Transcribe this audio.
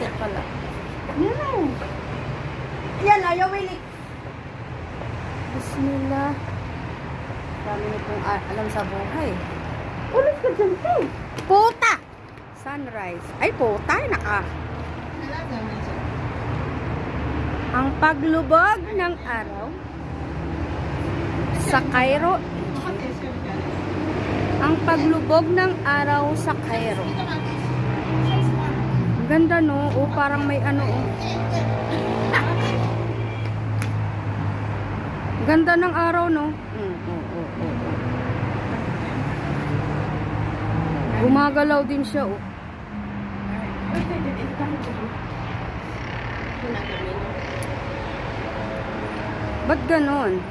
sunset pala. Yan. Yan, ayaw wilik. Bismillah. Dami niyo pong alam sa buhay. Ulit ka dyan, te. Puta! Sunrise. Ay, puta. ay, Naka. Ang paglubog ng araw sa Cairo. Ang paglubog ng araw sa Cairo. Ganda no. O parang may ano oh. Ang Ganda ng araw no. Oh, oh, oh, oh. Gumagalaw din siya oh. Ba't ganon?